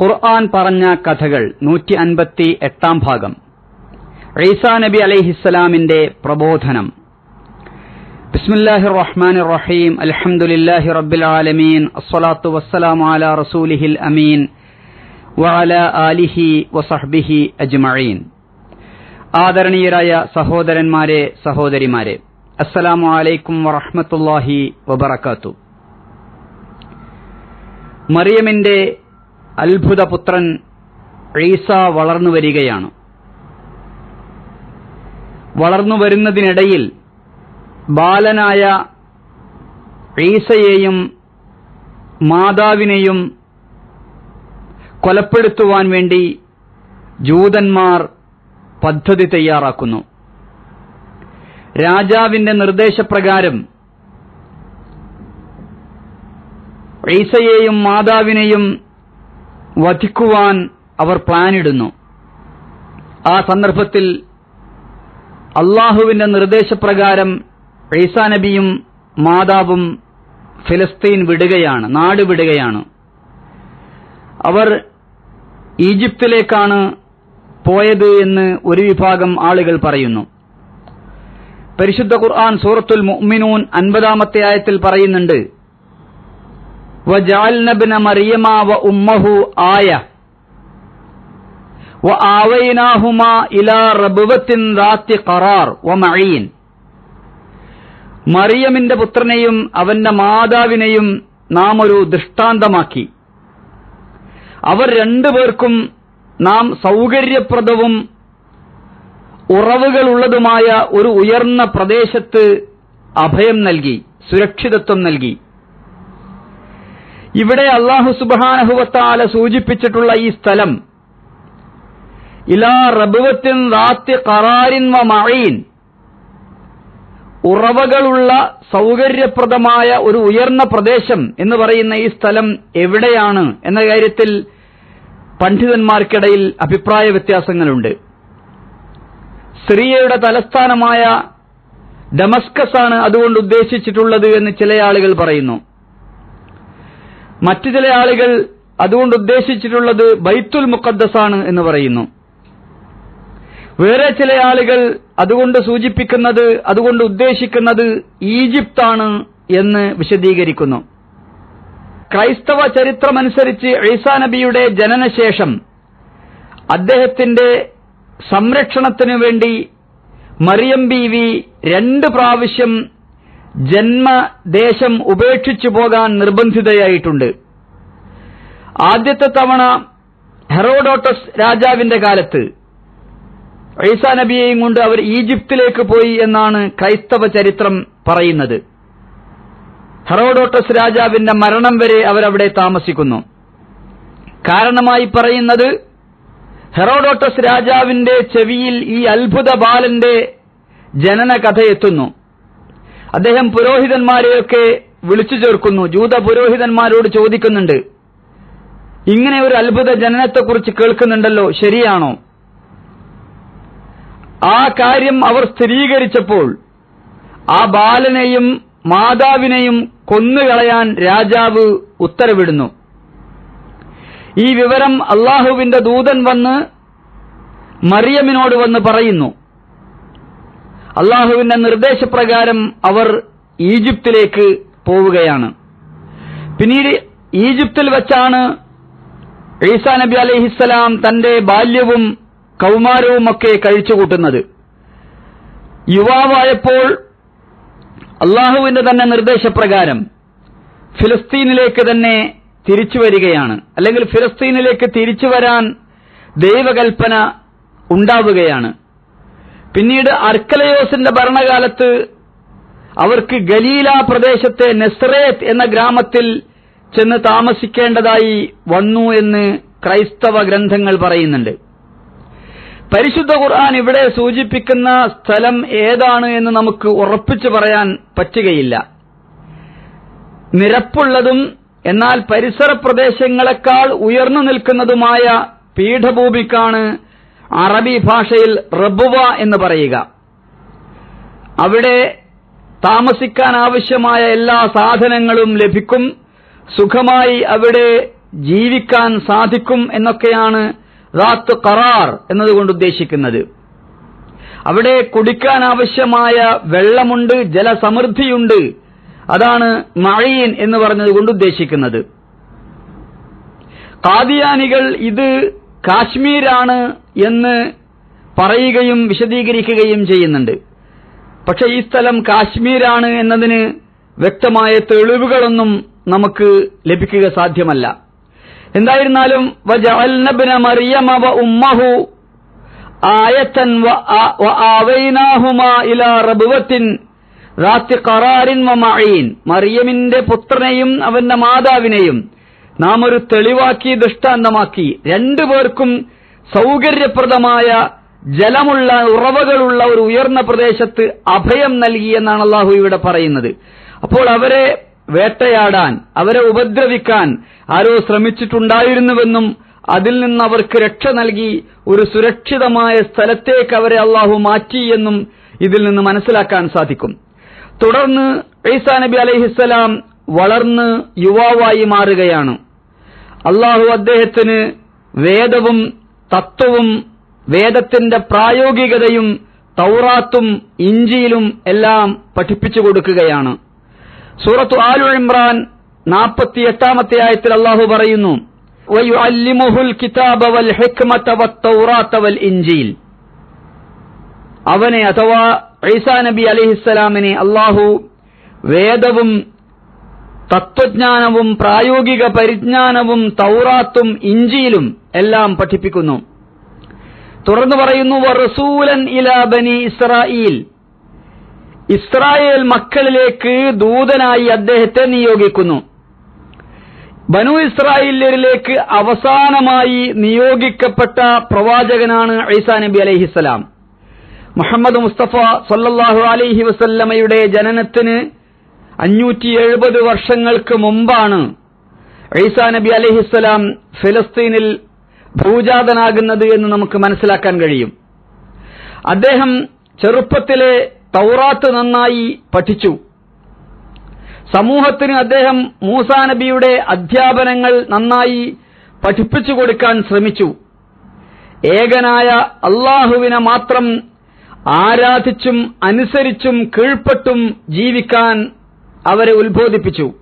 ഖുർആൻ പറഞ്ഞ കഥകൾ നൂറ്റി അൻപത്തി എട്ടാം ഭാഗം. ഈസാ നബി അലൈഹിസ്സലാമിന്റെ പ്രബോധനം. ബിസ്മില്ലാഹി റഹ്മാൻ റഹീം അൽഹംദുലില്ലാഹി റബ്ബിൽ ആലമീൻ. അസ്സലാത്തു വസ്സലാമു അലാ റസൂലിഹിൽ അമീൻ. വഅല ആലിഹി വസഹ്ബിഹി അജ്മഈൻ. ആദരണീയരായ സഹോദരന്മാരെ സഹോദരിമാരെ അസ്സലാമു അലൈക്കും വറഹ്മത്തുള്ളാഹി വബറകാത്തു. മറിയമിന്റെ അത്ഭുത പുത്രൻ ഈസ വളർന്നു വരികയാണ്. വളർന്നു വരുന്നതിനിടയിൽ ബാലനായ ഈസയെയും മാതാവിനെയും കൊലപ്പെടുത്തുവാൻ വേണ്ടി ജൂതന്മാർ പദ്ധതി തയ്യാറാക്കുന്നു. രാജാവിന്റെ നിർദ്ദേശപ്രകാരം ഈസയെയും മാതാവിനെയും വധിക്കുവാൻ അവർ പ്ലാനിടുന്നു. ആ സന്ദർഭത്തിൽ അള്ളാഹുവിന്റെ നിർദ്ദേശപ്രകാരം ഈസാ നബിയും മാതാവും ഫിലസ്തീൻ വിടുകയാണ് നാട് വിടുകയാണ്. അവർ ഈജിപ്തിലേക്കാണ് പോയത് എന്ന് ഒരു വിഭാഗം ആളുകൾ പറയുന്നു. പരിശുദ്ധ ഖുർആൻ സൂറത്തുൽ മുഅ്മിനൂൻ അൻപതാമത്തെ ആയത്തിൽ പറയുന്നുണ്ട് വ ഉമ്മഹു ആയ. ഇലാ മറിയമിന്റെ പുത്രനെയും അവന്റെ മാതാവിനെയും നാം ഒരു ദൃഷ്ടാന്തമാക്കി. അവർ രണ്ടുപേർക്കും നാം സൗകര്യപ്രദവും ഉറവുകളുള്ളതുമായ ഒരു ഉയർന്ന പ്രദേശത്ത് അഭയം നൽകി സുരക്ഷിതത്വം നൽകി. ഇവിടെ അള്ളാഹു സുബാനഹുവത്താല സൂചിപ്പിച്ചിട്ടുള്ള ഈ സ്ഥലം ഇലാ റബുവത്തിൻ റാത്തി കറാരിൻ വ മഴീൻ ഉറവകളുള്ള സൗകര്യപ്രദമായ ഒരു ഉയർന്ന പ്രദേശം എന്ന് പറയുന്ന ഈ സ്ഥലം എവിടെയാണ് എന്ന കാര്യത്തിൽ പണ്ഡിതന്മാർക്കിടയിൽ അഭിപ്രായ വ്യത്യാസങ്ങളുണ്ട്. സിറിയയുടെ തലസ്ഥാനമായ ഡമസ്കസ് ആണ് അതുകൊണ്ട് ഉദ്ദേശിച്ചിട്ടുള്ളത് എന്ന് ചില ആളുകൾ പറയുന്നു. മറ്റു ചില ആളുകൾ അതുകൊണ്ട് ഉദ്ദേശിച്ചിട്ടുള്ളത് ബൈത്തുൽ മുഖദ്ദസ് ആണ് എന്ന് പറയുന്നു. വേറെ ചില ആളുകൾ അതുകൊണ്ട് സൂചിപ്പിക്കുന്നത് അതുകൊണ്ട് ഉദ്ദേശിക്കുന്നത് ഈജിപ്താണ് എന്ന് വിശദീകരിക്കുന്നു. ക്രൈസ്തവ ചരിത്രമനുസരിച്ച് ഈസാ നബിയുടെ ജനനശേഷം അദ്ദേഹത്തിന്റെ സംരക്ഷണത്തിനു വേണ്ടി മറിയം ബീവി രണ്ട് പ്രാവശ്യം ജന്മദേശം ഉപേക്ഷിച്ചു പോകാൻ നിർബന്ധിതയായിട്ടുണ്ട്. ആദ്യത്തെ തവണ ഹെറോഡോട്ടസ് രാജാവിന്റെ കാലത്ത് ഈസാ നബിയെയും കൊണ്ട് അവർ ഈജിപ്തിലേക്ക് പോയി എന്നാണ് ക്രൈസ്തവ ചരിത്രം പറയുന്നത്. ഹെറോഡോട്ടസ് രാജാവിന്റെ മരണം വരെ അവരവിടെ താമസിക്കുന്നു. കാരണമായി പറയുന്നത് ഹെറോഡോട്ടസ് രാജാവിന്റെ ചെവിയിൽ ഈ അത്ഭുത ബാലന്റെ ജനന എത്തുന്നു. അദ്ദേഹം പുരോഹിതന്മാരെയൊക്കെ വിളിച്ചു ചേർക്കുന്നു. ജൂത പുരോഹിതന്മാരോട് ചോദിക്കുന്നുണ്ട്. ഇങ്ങനെ ഒരു അത്ഭുത ജനനത്തെക്കുറിച്ച് കേൾക്കുന്നുണ്ടല്ലോ. ശരിയാണോ? ആ കാര്യം അവർ സ്ഥിരീകരിച്ചപ്പോൾ ആ ബാലനെയും മാതാവിനെയും കൊന്നുകളയാൻ രാജാവ് ഉത്തരവിടുന്നു. ഈ വിവരം അള്ളാഹുവിന്റെ ദൂതൻ വന്ന് മറിയമിനോട് വന്ന് പറയുന്നു. അള്ളാഹുവിന്റെ നിർദ്ദേശപ്രകാരം അവർ ഈജിപ്തിലേക്ക് പോവുകയാണ്. പിന്നീട് ഈജിപ്തിൽ വച്ചാണ് ഈസാ നബി അലഹിസ്സലാം തന്റെ ബാല്യവും കൗമാരവുമൊക്കെ കഴിച്ചുകൂട്ടുന്നത്. യുവാവായപ്പോൾ അള്ളാഹുവിന്റെ തന്നെ നിർദ്ദേശപ്രകാരം ഫിലിസ്തീനിലേക്ക് തന്നെ തിരിച്ചു വരികയാണ്. അല്ലെങ്കിൽ ഫിലിസ്തീനിലേക്ക് തിരിച്ചു വരാൻ ദൈവകൽപ്പന ഉണ്ടാവുകയാണ്. പിന്നീട് അർക്കലയോസിന്റെ ഭരണകാലത്ത് അവർക്ക് ഗലീല പ്രദേശത്തെ നെസ്രേത്ത് എന്ന ഗ്രാമത്തിൽ ചെന്ന് താമസിക്കേണ്ടതായി വന്നു എന്ന് ക്രൈസ്തവ ഗ്രന്ഥങ്ങൾ പറയുന്നുണ്ട്. പരിശുദ്ധ ഖുർആൻ ഇവിടെ സൂചിപ്പിക്കുന്ന സ്ഥലം ഏതാണ് എന്ന് നമുക്ക് ഉറപ്പിച്ചു പറയാൻ പറ്റുകയില്ല. നിരപ്പുള്ളതും എന്നാൽ പരിസര പ്രദേശങ്ങളെക്കാൾ ഉയർന്നു നിൽക്കുന്നതുമായ പീഠഭൂമിക്കാണ് അറബി ഭാഷയിൽ റബുവ എന്ന് പറയുക. അവിടെ താമസിക്കാൻ ആവശ്യമായ എല്ലാ സാധനങ്ങളും ലഭിക്കും. സുഖമായി അവിടെ ജീവിക്കാൻ സാധിക്കും എന്നൊക്കെയാണ് റാത്ത് കറാർ എന്നതുകൊണ്ട് ഉദ്ദേശിക്കുന്നത്. അവിടെ കുടിക്കാൻ ആവശ്യമായ വെള്ളമുണ്ട് ജലസമൃദ്ധിയുണ്ട്. അതാണ് മഴയൻ എന്ന് പറഞ്ഞതുകൊണ്ട് ഉദ്ദേശിക്കുന്നത്. കാദിയാനികൾ ഇത് കാശ്മീരാണ് എന്ന് പറയുകയും വിശദീകരിക്കുകയും ചെയ്യുന്നുണ്ട്. പക്ഷെ ഈ സ്ഥലം കാശ്മീരാണ് എന്നതിന് വ്യക്തമായ തെളിവുകളൊന്നും നമുക്ക് ലഭിക്കുക സാധ്യമല്ല. എന്തായിരുന്നാലും ഉമ്മഹു ആയത്തൻ മറിയമിന്റെ പുത്രനെയും അവന്റെ മാതാവിനെയും നാം ഒരു തെളിവാക്കി ദൃഷ്ടാന്തമാക്കി. രണ്ടുപേർക്കും സൗകര്യപ്രദമായ ജലമുള്ള ഉറവകളുള്ള ഒരു ഉയർന്ന പ്രദേശത്ത് അഭയം നൽകി എന്നാണ് അള്ളാഹു ഇവിടെ പറയുന്നത്. അപ്പോൾ അവരെ വേട്ടയാടാൻ അവരെ ഉപദ്രവിക്കാൻ ആരോ ശ്രമിച്ചിട്ടുണ്ടായിരുന്നുവെന്നും അതിൽ നിന്ന് അവർക്ക് രക്ഷ നൽകി ഒരു സുരക്ഷിതമായ സ്ഥലത്തേക്ക് അവരെ അള്ളാഹു മാറ്റി എന്നും ഇതിൽ നിന്ന് മനസ്സിലാക്കാൻ സാധിക്കും. തുടർന്ന് ഈസാ നബി അലൈഹിസ്സലാം വളർന്ന് യുവാവായി മാറുകയാണ്. അള്ളാഹു അദ്ദേഹത്തിന് വേദവും തത്വവും വേദത്തിന്റെ പ്രായോഗികതയും തൗറാത്തും ഇഞ്ചിയിലും എല്ലാം പഠിപ്പിച്ചു കൊടുക്കുകയാണ്. സൂറത്തു ആലു ഇമ്രാൻ നാൽപ്പത്തിയെട്ടാമത്തെ ആയത്തിൽ അള്ളാഹു പറയുന്നു ഇഞ്ചീൽ അവനെ അഥവാ ഐസാ നബി അലിഹിസ്സലാമിനെ അള്ളാഹു വേദവും തത്വജ്ഞാനവും പ്രായോഗിക പരിജ്ഞാനവും തൗറാത്തും ഇഞ്ചിയിലും എല്ലാം പഠിപ്പിക്കുന്നു. തുറന്നു പറയുന്നു വറസൂലൻ ഇലാ ബനി ഇസ്രായേൽ ഇസ്രായേൽ മക്കളിലേക്ക് ദൂതനായി അദ്ദേഹത്തെ നിയോഗിക്കുന്നു. ബനു ഇസ്രായേലിലേക്ക് അവസാനമായി നിയോഗിക്കപ്പെട്ട പ്രവാചകനാണ് ഐസാ നബി അലൈഹിസ്സലാം മുഹമ്മദ് മുസ്തഫ സല്ലല്ലാഹു അലൈഹി വസല്ലമയുടെ ജനനത്തിന് അഞ്ഞൂറ്റി എഴുപത് വർഷങ്ങൾക്ക് മുമ്പാണ് ഈസാ നബി അലൈഹിസ്സലാം ഫിലസ്തീനിൽ ഭൂജാതനാകുന്നത് എന്ന് നമുക്ക് മനസ്സിലാക്കാൻ കഴിയും. അദ്ദേഹം ചെറുപ്പത്തിലെ തൗറാത്ത് നന്നായി പഠിച്ചു. സമൂഹത്തിന് അദ്ദേഹം മൂസാ നബിയുടെ അധ്യാപനങ്ങൾ നന്നായി പഠിപ്പിച്ചു കൊടുക്കാൻ ശ്രമിച്ചു. ഏകനായ അള്ളാഹുവിനെ മാത്രം ആരാധിച്ചും അനുസരിച്ചും കീഴ്പ്പെട്ടും ജീവിക്കാൻ അവരെ ഉത്ബോധിപ്പിച്ചു.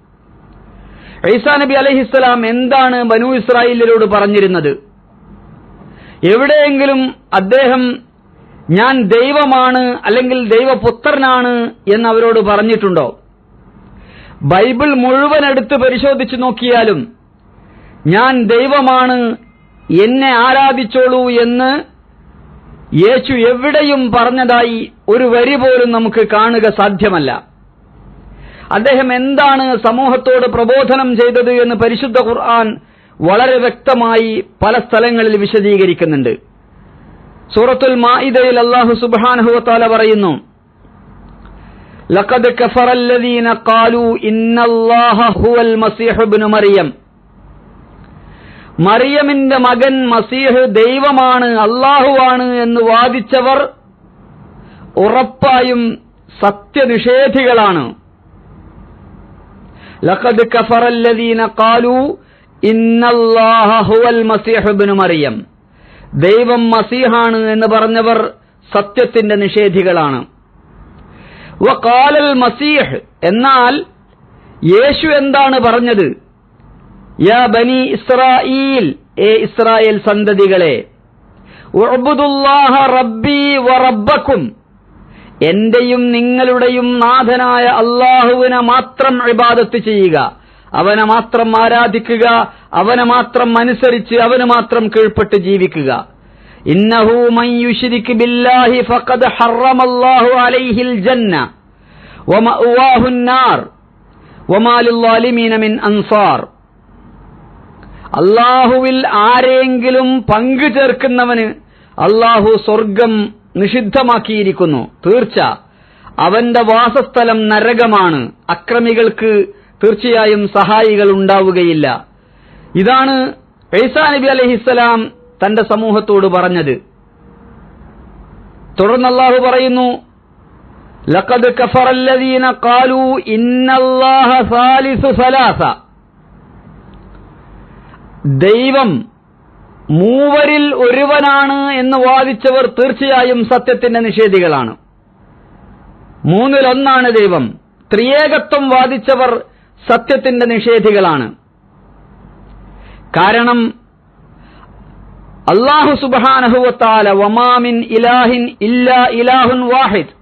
ഐസാ നബി അലഹിസ്സലാം എന്താണ് ബനു ഇസ്രായേലിലോട് പറഞ്ഞിരുന്നത്? എവിടെയെങ്കിലും അദ്ദേഹം ഞാൻ ദൈവമാണ് അല്ലെങ്കിൽ ദൈവപുത്രനാണ് എന്ന് അവരോട് പറഞ്ഞിട്ടുണ്ടോ? ബൈബിൾ മുഴുവൻ എടുത്ത് പരിശോധിച്ചു നോക്കിയാലും ഞാൻ ദൈവമാണ് എന്നെ ആരാധിച്ചോളൂ എന്ന് യേശു എവിടെയും പറഞ്ഞതായി ഒരു വരി പോലും നമുക്ക് കാണുക സാധ്യമല്ല. അദ്ദേഹം എന്താണ് സമൂഹത്തോട് പ്രബോധനം ചെയ്തത് എന്ന് പരിശുദ്ധ ഖുർആൻ വളരെ വ്യക്തമായി പല സ്ഥലങ്ങളിൽ വിശദീകരിക്കുന്നുണ്ട്. സൂറത്തുൽ മാഇദയിൽ അള്ളാഹു സുബ്ഹാനഹു വതആല പറയുന്നു ലഖദ് കഫറല്ലദീന ഖാലൂ ഇന്നല്ലാഹ ഹുവൽ മസീഹ് ഇബ്നു മറിയം. മറിയമിന്റെ മകൻ മസീഹ് ദൈവമാണ് അള്ളാഹുവാണ് എന്ന് വാദിച്ചവർ ഉറപ്പായും സത്യനിഷേധികളാണ്. ലഖദ് കഫറല്ലദീന الله هو മസീഹ് ഇബ്നു മറിയം ദൈവം മസീഹാണ് എന്ന് പറഞ്ഞവർ സത്യത്തിന്റെ നിഷേധികളാണ്. വഖാലൽ മസീഹ് എന്നാൽ യേശു എന്താണ് പറഞ്ഞത്? യാ ബനി ഇസ്രായീൽ ഏ ഇസ്രായേൽ സന്തതികളെ റബ്ബി വ റബ്ബക്കും എന്റെയും നിങ്ങളുടെയും നാഥനായ അള്ളാഹുവിനെ മാത്രം ഇബാദത്ത് ചെയ്യുക. അവനെ മാത്രം ആരാധിക്കുക. അവനെ മാത്രം അനുസരിച്ച് അവന് മാത്രം കീഴ്പ്പെട്ട് ജീവിക്കുക. ഇന്നഹു ബില്ലാഹി ഫഖദ് ഹറമല്ലാഹു അലൈഹിൽ ജന്ന മിൻ അൻസാർ. അള്ളാഹുവിൽ ആരെങ്കിലും പങ്കു ചേർക്കുന്നവന് അള്ളാഹു സ്വർഗം നിഷിദ്ധമാക്കിയിരിക്കുന്നു. തീർച്ച. അവന്റെ വാസസ്ഥലം നരകമാണ്. അക്രമികൾക്ക് തീർച്ചയായും സഹായികൾ ഉണ്ടാവുകയില്ല. ഇതാണ് ഐസാ നബി അലഹിസ്സലാം തന്റെ സമൂഹത്തോട് പറഞ്ഞത്. തുടർന്ന് അള്ളാഹു പറയുന്നു ലഖദ് കഫറല്ലദീന ഖാലൂ ഇന്നല്ലാഹ സാലിസു സലാസ. ദൈവം മൂവരിൽ ഒരുവനാണ് എന്ന് വാദിച്ചവർ തീർച്ചയായും സത്യത്തിന്റെ നിഷേധികളാണ്. മൂന്നിലൊന്നാണ് ദൈവം. ത്രിയേകത്വം വാദിച്ചവർ സത്യത്തിന്റെ നിഷേധികളാണ്. കാരണം അള്ളാഹു സുബാനഹുവത്താല വമാമിൻ ഇലാഹിൻ ഇല്ലാ ഇലാഹുൻ വാഹിദ്.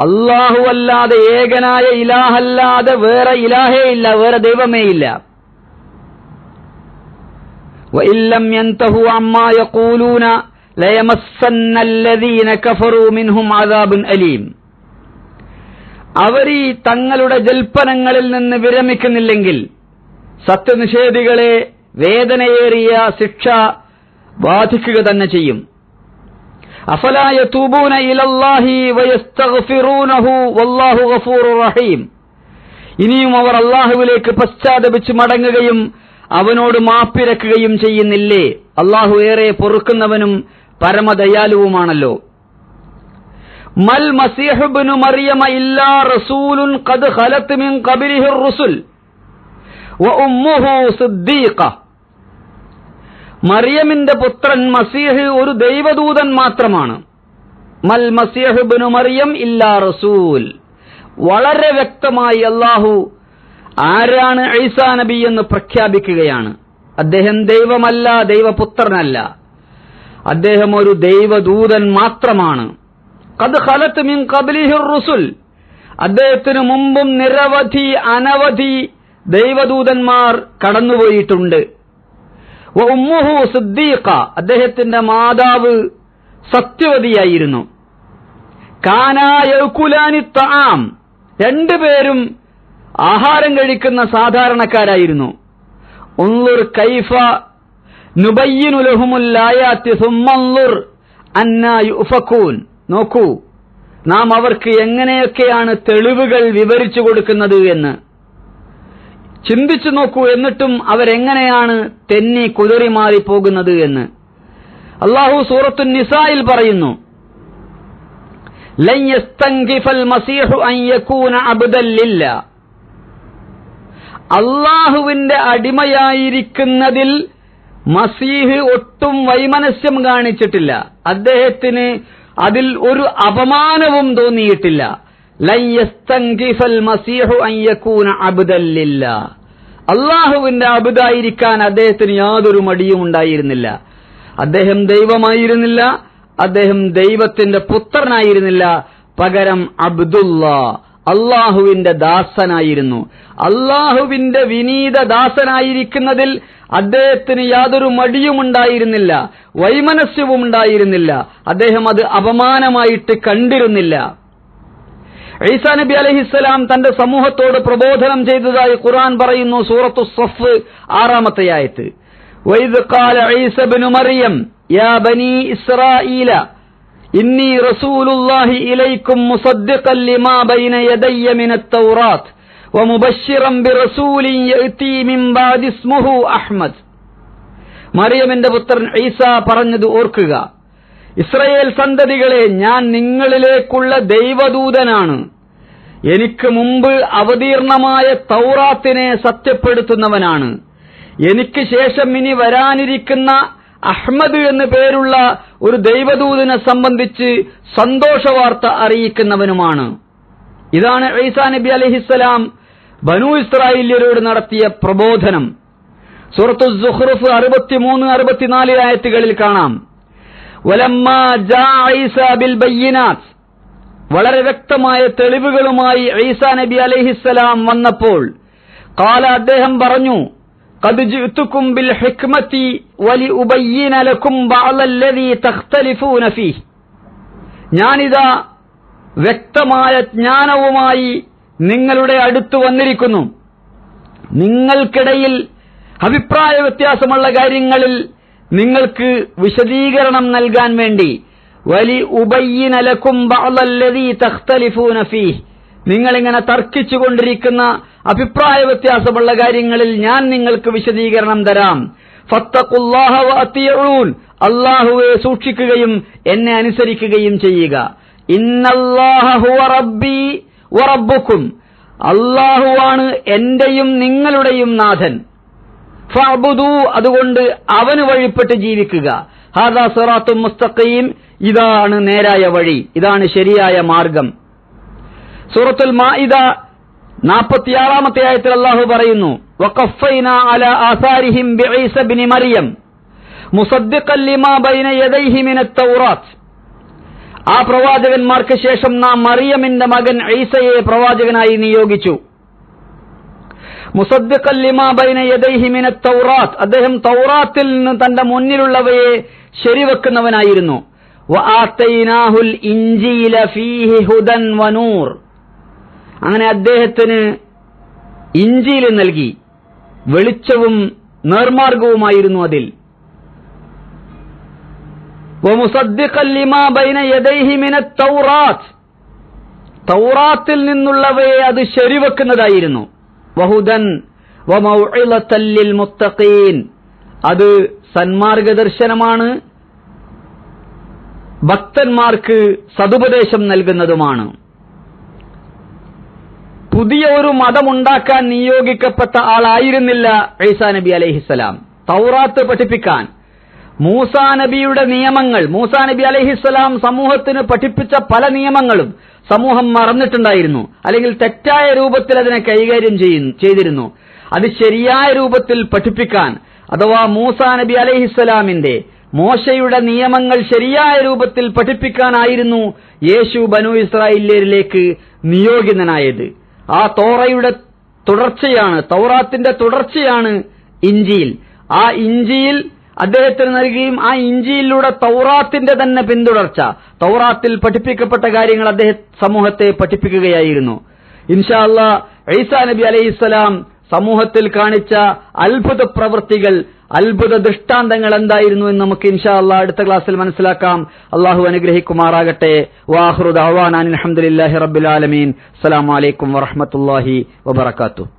അള്ളാഹുവല്ലാതെ ഏകനായ ഇലാഹല്ലാതെ വേറെ ഇലാഹേ ഇല്ല വേറെ ദൈവമേ ഇല്ല. وإن لم ينتهوا عما يقولون ليمسن الذين كفروا منهم عذاب أليم അവർ ഈ തങ്ങളുടെ ജൽപ്പനങ്ങളിൽ നിന്ന് വിരമിക്കുന്നില്ലെങ്കിൽ സത്യനിഷേധികളെ വേദനയേറിയ ശിക്ഷ ബാധിക്കുക തന്നെ ചെയ്യും അഫലായ തൂബൂന ഇലല്ലാഹി വയസ്തഗ്ഫിറൂനഹു വല്ലാഹു ഗഫൂറുർ റഹീം ഇനിയും അവർ അള്ളാഹുവിലേക്ക് പശ്ചാത്തപിച്ച് മടങ്ങുകയും അവനോട് മാപ്പിരക്കുകയും ചെയ്യുന്നില്ലേ? അള്ളാഹു ഏറെ പൊറുക്കുന്നവനും പരമദയാലുവുമാണല്ലോ. മൽ മസീഹുബ്നു മറിയമ ഇല്ലാ റസൂലുൻ ഖദ് ഖലത് മിൻ ഖബലിഹി വ ഉമ്മുഹു സിദ്ദീഖ. മറിയമിന്റെ പുത്രൻ മസീഹ് ഒരു ദൈവദൂതൻ മാത്രമാണ്. മൽ മസീഹുബ്നു മറിയം ഇല്ലാ റസൂൽ. വളരെ വ്യക്തമായി അള്ളാഹു ആരാണ് ഐസാ നബി എന്ന് പ്രഖ്യാപിക്കുകയാണ്? അദ്ദേഹം ദൈവമല്ല ദൈവപുത്രനല്ല. അദ്ദേഹം ഒരു ദൈവദൂതൻ മാത്രമാണ്. ഖലത്ത് മിൻ റുസുൽ. അദ്ദേഹത്തിന് മുമ്പും നിരവധി അനവധി ദൈവദൂതന്മാർ കടന്നുപോയിട്ടുണ്ട്. ഉമ്മുഹു സിദ്ദീഖ. അദ്ദേഹത്തിന്റെ മാതാവ് സത്യവതിയായിരുന്നു. കാനായക്കുലാനി താം രണ്ടുപേരും ആഹാരം കഴിക്കുന്ന സാധാരണക്കാരായിരുന്നു. കൈഫ നോക്കൂ നാം അവർക്ക് എങ്ങനെയൊക്കെയാണ് തെളിവുകൾ വിവരിച്ചു കൊടുക്കുന്നത് എന്ന്. ചിന്തിച്ചു നോക്കൂ എന്നിട്ടും അവരെങ്ങനെയാണ് തെന്നി കുതിറി മാറി പോകുന്നത് എന്ന്. അള്ളാഹു സൂറത്തു നിസായിൽ പറയുന്നു ലൻ യസ്തങ്കിഫൽ മസീഹു അൻ യകൂന അള്ളാഹുവിന്റെ അടിമയായിരിക്കുന്നതിൽ മസീഹ് ഒട്ടും വൈമനസ്യം കാണിച്ചിട്ടില്ല. അദ്ദേഹത്തിന് അതിൽ ഒരു അപമാനവും തോന്നിയിട്ടില്ല. അള്ളാഹുവിന്റെ അബുദായിരിക്കാൻ അദ്ദേഹത്തിന് യാതൊരു മടിയും ഉണ്ടായിരുന്നില്ല. അദ്ദേഹം ദൈവമായിരുന്നില്ല. അദ്ദേഹം ദൈവത്തിന്റെ പുത്രനായിരുന്നില്ല. പകരം അബ്ദുല്ല അള്ളാഹുവിന്റെ ദാസനായിരുന്നു അള്ളാഹുവിന്റെ വിനീത ദാസനായിരിക്കുന്നതിൽ അദ്ദേഹത്തിന് യാതൊരു മടിയും ഉണ്ടായിരുന്നില്ല വൈമനസ്യവും ഉണ്ടായിരുന്നില്ല അദ്ദേഹം അത് അപമാനമായിട്ട് കണ്ടിരുന്നില്ല ഈസാ നബി അലഹിസ്സലാം തന്റെ സമൂഹത്തോട് പ്രബോധനം ചെയ്തതായി ഖുർആൻ പറയുന്നു സൂറത്തു സഫ് ആറാമത്തെ ആയത്ത് وإذ قال عيسى بن مريم يا بني إسرائيل ഇന്നി റസൂലുല്ലാഹി ഇലൈക്കും മുസദ്ദിഖൻ ലിമാ ബൈന യദയ്യ മിന തൗറാത്ത് വമുബശ്ശിറൻ ബിറസൂലിൻ യഅതി മിൻ ബാദി ഇസ്മുഹു അഹ്മദ്. മറിയമിന്റെ പുത്രൻ ഈസ പറഞ്ഞു ഓർക്കുക ഇസ്രായേൽ സന്തതികളെ ഞാൻ നിങ്ങളിലേക്കുള്ള ദൈവദൂതനാണ്. എനിക്ക് മുമ്പ് അവതീർണമായ തൗറാത്തിനെ സത്യപ്പെടുത്തുന്നവനാണ്. എനിക്ക് ശേഷം ഇനി വരാനിരിക്കുന്ന അഹ്മദ് എന്ന് പേരുള്ള ഒരു ദൈവദൂതിനെ സംബന്ധിച്ച് സന്തോഷവാർത്ത അറിയിക്കുന്നവനുമാണ്. ഇതാണ് ഐസാ നബി അലഹിസ്സലാം ബനു ഇസ്രായേല്യരോട് നടത്തിയ പ്രബോധനം. സൂറത്തു സുഹ്റുഫ് അറുപത്തിമൂന്ന് അറുപത്തിനാല് ആയത്തുകളിൽ കാണാം. വളരെ വ്യക്തമായ തെളിവുകളുമായി ഐസാ നബി അലഹിസ്സലാം വന്നപ്പോൾ കാല അദ്ദേഹം പറഞ്ഞു قد جئتكم بالحكمة ولأبين لكم بعض الذي تختلفون فيه ഞാനിതാ വ്യക്തമായ ജ്ഞാനവുമായി നിങ്ങളുടെ അടുത്ത് വന്നിരിക്കുന്നു നിങ്ങൾക്കിടയിൽ അഭിപ്രായ വ്യത്യാസമുള്ള കാര്യങ്ങളിൽ നിങ്ങൾക്ക് വിശദീകരണം നൽകാൻ വേണ്ടി വലി ഉബയ്യനലക്കും ബഅലല്ലദീ തഖ്തലിഫൂന ഫീഹ് നിങ്ങളിങ്ങനെ തർക്കിച്ചുകൊണ്ടിരിക്കുന്ന അഭിപ്രായ വ്യത്യാസമുള്ള കാര്യങ്ങളിൽ ഞാൻ നിങ്ങൾക്ക് വിശദീകരണം തരാം. അള്ളാഹുവെ സൂക്ഷിക്കുകയും എന്നെ അനുസരിക്കുകയും ചെയ്യുക. ഇന്നല്ലാഹ ഹുവ റബ്ബി വറബ്ബുക്കും അള്ളാഹുവാണ് എന്റെയും നിങ്ങളുടെയും നാഥൻ. ഫഅ്ബുദൂ അതുകൊണ്ട് അവന് വഴിപ്പെട്ട് ജീവിക്കുക. ഹാദാ സിറാത്തും മുസ്തഖീം. ഇതാണ് നേരായ വഴി. ഇതാണ് ശരിയായ മാർഗം. സൂറത്തുൽ മാഇദ നാൽപ്പത്തിയാറാമത്തെ ആയത്തിൽ അള്ളാഹു പറയുന്നു വഖഫൈന അല ആസാരിഹിം ബിഈസ ഇബ്നി മറിയം മുസദ്ദിഖൻ ബൈന യദൈഹി തൗറാത്ത്. ആ പ്രവാചകന്മാർക്ക് ശേഷം നാം മറിയമിന്റെ മകൻ ഈസയെ പ്രവാചകനായി നിയോഗിച്ചു. മുസദ്ദിഖൻ ബൈന യദൈഹി മിനത്ത് തൗറാത്ത് അദ്ദേഹം തൗറാത്തിൽ നിന്ന് തന്റെ മുന്നിലുള്ളവയെ ശരിവെക്കുന്നവനായിരുന്നു. വആതൈനാഹുൽ ഇൻജീല ഫീഹി ഹുദൻ വനൂർ അങ്ങനെ അദ്ദേഹത്തിന് ഇഞ്ചിയിൽ നൽകി. വെളിച്ചവും നേർമാർഗവുമായിരുന്നു അതിൽ. തൗറാത്തിൽ നിന്നുള്ളവയെ അത് ശരിവെക്കുന്നതായിരുന്നു. വഹുദൻ മുത്തഖീൻ. അത് സന്മാർഗദർശനമാണ്. ഭക്തന്മാർക്ക് സതുപദേശം നൽകുന്നതുമാണ്. പുതിയ ഒരു മതമുണ്ടാക്കാൻ നിയോഗിക്കപ്പെട്ട ആളായിരുന്നില്ല ഈസാ നബി അലഹിസ്സലാം തൗറാത്ത് പഠിപ്പിക്കാൻ. മൂസാ നബിയുടെ നിയമങ്ങൾ മൂസാ നബി അലഹിസ്സലാം സമൂഹത്തിന് പഠിപ്പിച്ച പല നിയമങ്ങളും സമൂഹം മറന്നിട്ടുണ്ടായിരുന്നു. അല്ലെങ്കിൽ തെറ്റായ രൂപത്തിൽ അതിനെ കൈകാര്യം ചെയ്തിരുന്നു. അത് ശരിയായ രൂപത്തിൽ പഠിപ്പിക്കാൻ അഥവാ മൂസാ നബി അലഹിസ്സലാമിന്റെ മോശയുടെ നിയമങ്ങൾ ശരിയായ രൂപത്തിൽ പഠിപ്പിക്കാനായിരുന്നു യേശു ബനു ഇസ്രായേലിലേക്ക് നിയോഗിതനായത്. ആ തോറയുടെ തുടർച്ചയാണ് തൗറാത്തിന്റെ തുടർച്ചയാണ് ഇഞ്ചിയിൽ. ആ ഇഞ്ചിയിൽ അദ്ദേഹത്തിന് നൽകുകയും ആ ഇഞ്ചിയിലൂടെ തൗറാത്തിന്റെ തന്നെ പിന്തുടർച്ച തൗറാത്തിൽ പഠിപ്പിക്കപ്പെട്ട കാര്യങ്ങൾ അദ്ദേഹം സമൂഹത്തെ പഠിപ്പിക്കുകയായിരുന്നു. ഇൻഷാ അല്ലാ ഈസാ നബി അലൈഹിസ്സലാം സമൂഹത്തിൽ കാണിച്ച അത്ഭുത പ്രവൃത്തികൾ അത്ഭുത ദൃഷ്ടാന്തങ്ങൾ എന്തായിരുന്നു എന്ന് നമുക്ക് ഇൻഷാ അള്ളാഹ് അടുത്ത ക്ലാസ്സിൽ മനസ്സിലാക്കാം. അള്ളാഹു അനുഗ്രഹിക്കുമാറാകട്ടെ. വാഹ്റുദ് അഹ്വാൻ അലഹമുല്ലാഹി റബുലാലമീൻ ആലമീൻ. അസ്സലാമു അലൈക്കും വറഹ്മത്തുള്ളാഹി വബറകാതുഹു.